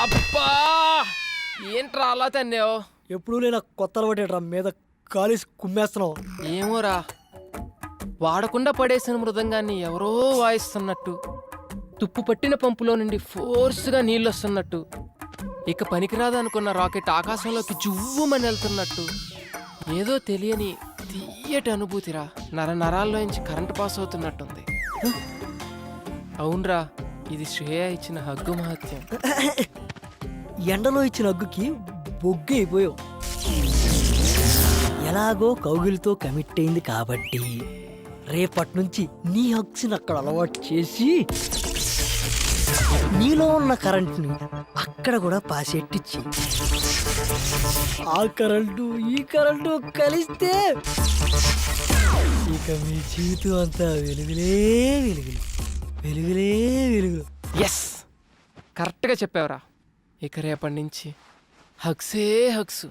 అబ్బా! ఏంట్రా అలా తన్నావు? ఎప్పుడు లేనా కొత్త అలవాటేట్రా మీద కాలేసి కుమ్మేస్తున్నావు. ఏమోరా. వాడకుండా పడేసిన మృదంగాన్ని ఎవరో వాయిస్తున్నట్టు తుప్పు పట్టిన పంపులో నుండి ఫోర్స్గా నీళ్ళు వస్తున్నట్టు ఇక పనికిరాదు అనుకున్న రాకెట్ ఆకాశంలోకి జువ్వుమని వెళ్తున్నట్టు ఏదో తెలియని తీయటి అనుభూతిరా. నర నరాల్లోంచి కరెంటు పాస్ అవుతున్నట్టుంది! అవునరా ఇది శ్రేయ ఇచ్చిన హగ్గు మహత్యం. ఎండలో ఇచ్చిన హగ్గుకి బొగ్గు అయిపోయావు. ఎలాగో కౌగిలితో కమిట్ అయింది కాబట్టి రేపటి నుంచి నీ హక్స్ని అక్కడ అలవాటు చేసి నీలో ఉన్న కరెంట్ని అక్కడ కూడా పాసెట్టిచ్చి ఆ కరెంటు ఈ కరెంటు కలిస్తే ఇక మీ జీవితం అంతా వెలుగులే వెలుగులు. వెలుగులే వెలుగు. ఎస్ కరెక్ట్గా చెప్పావురా. ఇక రేపటి నుంచి హక్సే హక్సు.